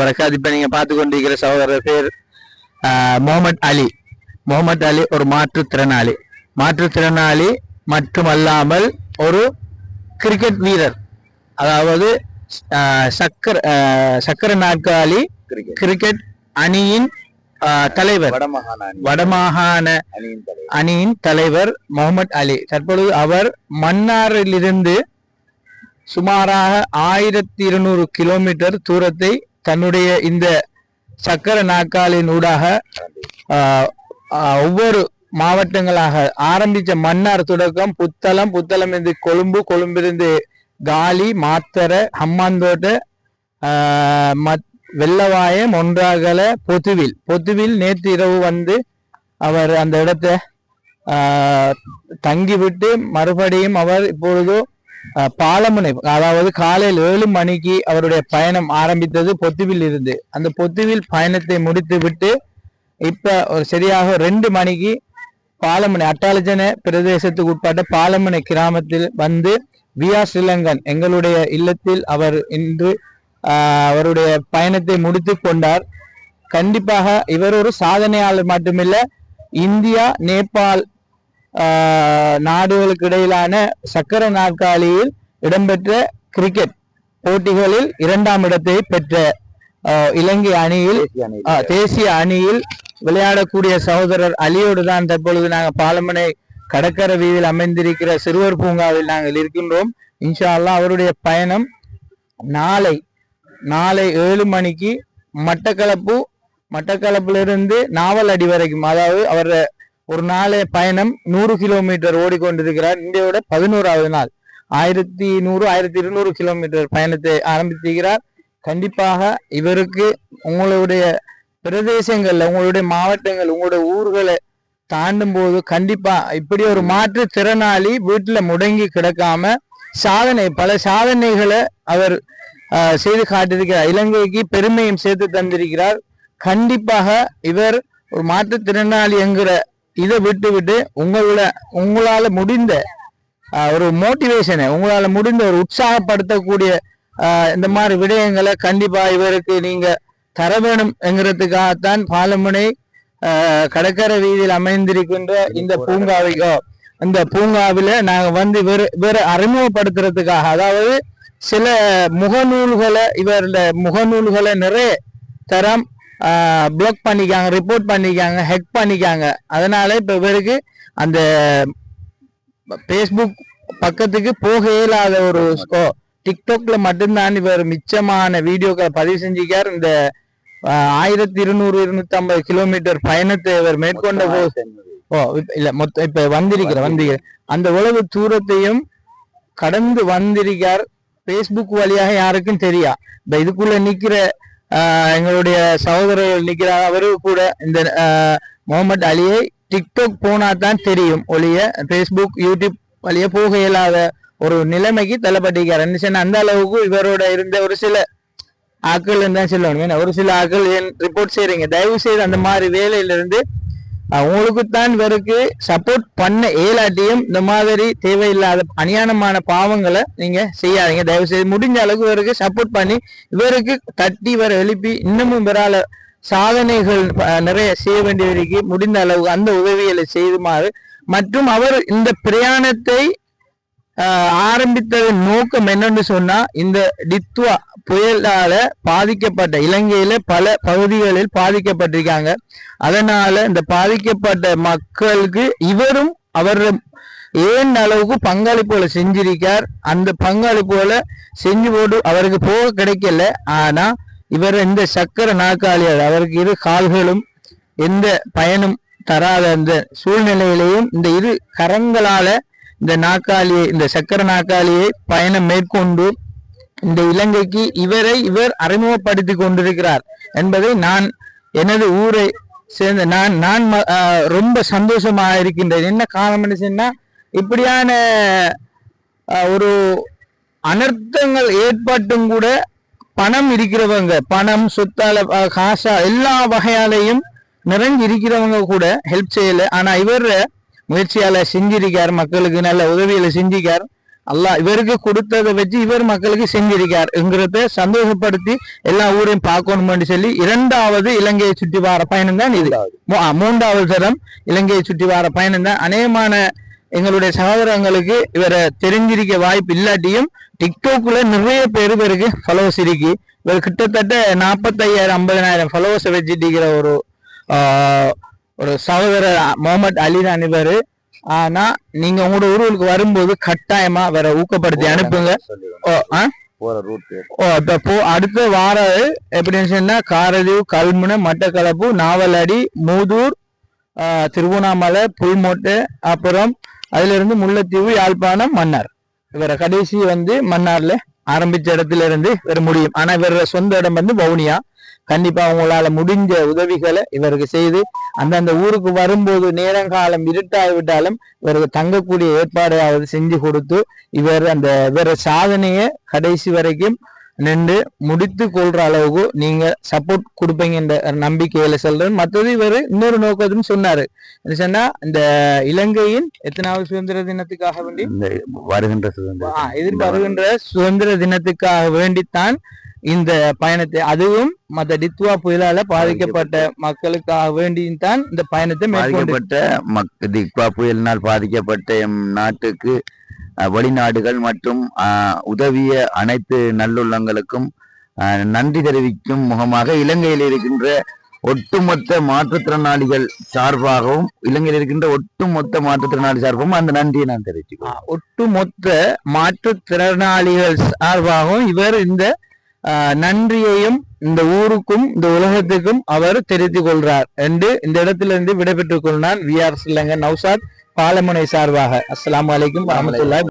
வரக்காது இப்ப நீங்க பார்த்து கொண்டிருக்கிற சகோதரர் பேர் முகமது அலி. முகமது அலி ஒரு மாற்றுத்திறனாளி. மாற்றுத்திறனாளி மட்டுமல்லாமல் ஒரு கிரிக்கெட் வீரர். அதாவது சக்கர சக்கர நாற்காலி கிரிக்கெட் அணியின் தலைவர். வடமாகாண அணியின் தலைவர். முகமது அலி. தற்பொழுது அவர் மன்னாரிலிருந்து சுமாராக ஆயிரத்தி இருநூறு கிலோமீட்டர் தூரத்தை தன்னுடைய இந்த சக்கர நாற்காலியின் ஊடாக ஒவ்வொரு மாவட்டங்களாக ஆரம்பித்த மன்னார் தொடக்கம் புத்தளம் புத்தளம் இருந்து கொழும்பு கொழும்பிலிருந்து காலி மாத்தரை ஹம்மாந்தோட்டை மத்- வெள்ளவாயம் ஒன்றாகல பொத்துவில் பொத்துவில் நேற்று இரவு வந்து அவர் அந்த இடத்தை தங்கிவிட்டு மறுபடியும் அவர் இப்பொழுது பாலமுனை அதாவது காலையில் ஏழு மணிக்கு அவருடைய பயணம் ஆரம்பித்தது பொத்துவில் இருந்து. அந்த பொத்துவில் பயணத்தை முடித்து விட்டு இப்ப ஒரு சரியாக ரெண்டு மணிக்கு பாலமுனை அட்டாலஜன பிரதேசத்துக்கு உட்பட்ட பாலமுனை கிராமத்தில் வந்து வியா ஸ்ரீலங்கன் எங்களுடைய இல்லத்தில் அவர் இன்று ஆஹ், அவருடைய பயணத்தை முடித்து கொண்டார். கண்டிப்பாக இவர் ஒரு சாதனையாளர் மட்டுமில்ல இந்தியா நேபாள் நாடுகளுக்கு இடையிலான சக்கர நாற்காலியில் இடம்பெற்ற கிரிக்கெட் போட்டிகளில் இரண்டாம் இடத்தை பெற்ற இலங்கை அணியில் தேசிய அணியில். விளையாடக்கூடிய சகோதரர் அலியோடு தான் தற்பொழுது நாங்கள் பாலமனை கடற்கரை வீதியில் அமைந்திருக்கிற சிறுவர் பூங்காவில் நாங்கள் இருக்கின்றோம். இன்ஷா அல்லாஹ் அவருடைய பயணம் நாளை நாளை ஏழு மணிக்கு மட்டக்களப்பு மட்டக்களப்பிலிருந்து நாவலடி வரைக்கும் அதாவது அவர் ஒரு நாளே பயணம் நூறு கிலோமீட்டர் ஓடிக்கொண்டிருக்கிறார். இந்தியாவோட பதினோராவது நாள். ஆயிரத்தி நூறு ஆயிரத்தி இருநூறு கிலோமீட்டர் பயணத்தை ஆரம்பித்திருக்கிறார். கண்டிப்பாக இவருக்கு உங்களுடைய பிரதேசங்கள்ல உங்களுடைய மாவட்டங்கள் உங்களுடைய ஊர்களை தாண்டும் போது கண்டிப்பா இப்படி ஒரு மாற்று திறனாளி வீட்டுல முடங்கி கிடக்காம சாதனை பல சாதனைகளை அவர் செய்து காட்டியிருக்கிறார். இலங்கைக்கு பெருமையும் சேர்த்து தந்திருக்கிறார். கண்டிப்பாக இவர் ஒரு மாற்றுத்திறனாளி என்கிற இதை விட்டு விட்டு உங்களோட உங்களால் முடிந்த ஒரு மோட்டிவேஷனை உங்களால் முடிந்த ஒரு உற்சாகப்படுத்தக்கூடிய இந்த மாதிரி விடயங்களை கண்டிப்பாக இவருக்கு நீங்கள் தர வேணும் என்கிறதுக்காகத்தான் பாலமுனை கடற்கரை வீதியில் அமைந்திருக்கின்ற இந்த பூங்காவைக்கோ இந்த பூங்காவில் நாங்கள் வந்து வேற வேற அறிமுகப்படுத்துறதுக்காக அதாவது சில முகநூல்களை இவருடைய முகநூல்களை நிறைய தரம். பிளாக் பண்ணிக்காங்க ரிப்போர்ட் பண்ணிக்காங்க ஹெக் பண்ணிக்காங்க. அதனால இப்ப இவருக்கு அந்த ஃபேஸ்புக் பக்கத்துக்கு போக இயலாத ஒரு ஓ, டிக்டாக்ல மட்டும்தான் இவர் மிச்சமான வீடியோக்களை பதிவு செஞ்சிக்கார் இந்த ஆயிரத்தி இருநூறு இருநூத்தி ஐம்பது கிலோமீட்டர் பயணத்தை இவர் மேற்கொண்ட போது ஓ இப்ப- இல்ல மொத்தம் இப்ப வந்திருக்கிற வந்திருக்கிற. அந்த உளவு தூரத்தையும் கடந்து வந்திருக்கார். பேஸ்புக் வழியாக யாருக்கும் தெரியா? இந்த இதுக்குள்ள நிக்கிற எங்களுடைய சகோதரர்கள் நிற்கிறார் அவரு கூட இந்த முகமது அலியை டிக்டாக் போனா தான் தெரியும். ஒழிய பேஸ்புக் யூடியூப் வழியே போக இயலாத ஒரு நிலைமைக்கு தள்ளப்பட்டிருக்கார். என்ன அந்த அளவுக்கு இவரோட இருந்த ஒரு சில ஆக்கள் தான் சொல்லணும் ஏன்னா ஒரு சில ஆக்கள் ஏன் ரிப்போர்ட் செய்கிறீங்க தயவு செய்து அந்த மாதிரி வேலையிலிருந்து இருந்து தான் இவருக்கு சப்போர்ட் பண்ண இயலாட்டியும் இந்த மாதிரி தேவையில்லாத அநியானமான பாவங்களை நீங்க செய்யாதீங்க. தயவு செய்து முடிஞ்ச அளவுக்கு இவருக்கு சப்போர்ட் பண்ணி இவருக்கு தட்டி வர எழுப்பி இன்னமும் இவரால சாதனைகள் நிறைய செய்ய வேண்டியவருக்கு முடிந்த அளவு அந்த உதவிகளை செய்துமாறு மற்றும் அவர் இந்த பிரயாணத்தை ஆரம்பித்ததன் நோக்கம் என்னன்னு சொன்னா இந்த டித்வா புயலால பாதிக்கப்பட்ட இலங்கையில பல பகுதிகளில் பாதிக்கப்பட்டிருக்காங்க. அதனால இந்த பாதிக்கப்பட்ட மக்களுக்கு இவரும் அவர் ஏன் அளவுக்கு பங்களிப்புகளை செஞ்சிருக்கார்? அந்த பங்களிப்புகளை செஞ்சு போட்டு அவருக்கு போக கிடைக்கல. ஆனா இவர் இந்த சக்கர நாற்காலியார் அவருக்கு இரு கால்களும் எந்த பயனும் தராத அந்த சூழ்நிலையிலையும் இந்த இரு கரங்களால இந்த நாற்காலியை இந்த சக்கர நாற்காலியை பயணம் மேற்கொண்டு இந்த இலங்கைக்கு இவரை இவர் அறிமுகப்படுத்தி கொண்டிருக்கிறார் என்பதை நான் எனது ஊரை சேர்ந்த நான் நான் ம- ரொம்ப சந்தோஷமாக இருக்கின்றேன். என்ன காரணம் சொன்னா இப்படியான ஒரு அனர்த்தங்கள் ஏற்பட்டும் கூட பணம் இருக்கிறவங்க பணம் சொத்தால காசா எல்லா வகையாலையும் நிறைஞ்சு இருக்கிறவங்க கூட ஹெல்ப் செய்யலை. ஆனால் இவர் முயற்சியால் செஞ்சிருக்கார் மக்களுக்கு நல்ல உதவிகளை செஞ்சிருக்கார். அல்லாஹ் இவருக்கு கொடுத்ததை வச்சு இவர் மக்களுக்கு செஞ்சிருக்கார் என்கிறத சந்தோஷப்படுத்தி எல்லா ஊரையும் பார்க்கணும்னு சொல்லி இரண்டாவது இலங்கையை சுற்றி வார பயணம் தான் இது. மூன்றாவது தரம் இலங்கையை சுற்றி வார பயணம் தான். அநேகமான எங்களுடைய சகோதரங்களுக்கு இவரை தெரிஞ்சிருக்க வாய்ப்பு இல்லாட்டியும் டிக்டாக்ல நிறைய பேர் இவருக்கு ஃபாலோவர்ஸ் இருக்கு. இவர் கிட்டத்தட்ட நாற்பத்தையாயிரம் ஐம்பதனாயிரம் ஃபாலோவர்ஸ் வச்சுட்டு இருக்கிற ஒரு ஒரு சகோதரர் முகமது அலி தான் இவர். ஆனா நீங்க உங்களோட ஊருக்கு வரும்போது கட்டாயமா வேற ஊக்கப்படுத்தி அனுப்புங்க. ஓ, ஆ? போற ரூட் ஓ இப்ப போ அடுத்த வார எப்படின்னு சொன்னா காரதீவு கல்முனை மட்டக்களப்பு நாவலடி மூதூர் திருவண்ணாமலை புல்மோட்டை அப்புறம் அதுல இருந்து முல்லைத்தீவு யாழ்ப்பாணம் மன்னார். இவர கடைசி வந்து மன்னார்ல ஆரம்பிச்ச இடத்துல இருந்து இவர் முடியும். ஆனா இவர சொந்த இடம் வந்து வவுனியா. கண்டிப்பா அவங்களால முடிஞ்ச உதவிகளை இவருக்கு செய்து அந்தந்த ஊருக்கு வரும்போது நேரங்காலம் இருட்டாகிவிட்டாலும் இவருக்கு தங்கக்கூடிய ஏற்பாடையாவது செஞ்சு கொடுத்து இவர் அந்த இவர சாதனையை கடைசி வரைக்கும் நின்று முடித்து கொள்ற அளவுக்கு நீங்க சப்போர்ட் கொடுப்பீங்கன்ற ஒரு நம்பிக்கையில சொல்றேன். மற்றது இவர் இன்னொரு நோக்கத்தும் சொன்னாரு. என்ன சொன்னா இந்த இலங்கையின் எத்தனாவது சுதந்திர தினத்துக்காக வேண்டி? வருகின்ற சுதந்திரம் ஆ, எதிர்வருகின்ற சுதந்திர தினத்துக்காக வேண்டித்தான் இந்த பயணத்தை அதுவும் மற்ற டித்வா புயலால பாதிக்கப்பட்ட மக்களுக்காக வேண்டித்தான் இந்த பயணத்தை பாதிக்கப்பட்ட மக் திக்வா புயலினால் பாதிக்கப்பட்ட எம் நாட்டுக்கு வெளிநாடுகள் மற்றும் உதவிய அனைத்து நல்லுள்ளங்களுக்கும் அஹ், நன்றி தெரிவிக்கும் முகமாக இலங்கையில் இருக்கின்ற ஒட்டுமொத்த மாற்றுத்திறனாளிகள் சார்பாகவும் இலங்கையில் இருக்கின்ற ஒட்டுமொத்த மாற்றுத்திறனாளி சார்பாகவும் அந்த நன்றியை நான் தெரிவிச்சுக்கிறேன் ஒட்டுமொத்த மாற்றுத்திறனாளிகள் சார்பாகவும் இவர் இந்த நன்றியையும் இந்த ஊருக்கும் இந்த உலகத்துக்கும் அவர் தெரிவித்துக் கொள்றார் என்று இந்த இடத்திலிருந்து விடைபெற்றுக் கொள்ளான் வி ஆர் சில்லங்க நௌசாத். பாலமுனை சார்பாக. அஸ்லாம் வலைக்கும் வரமத்துல்லாஹி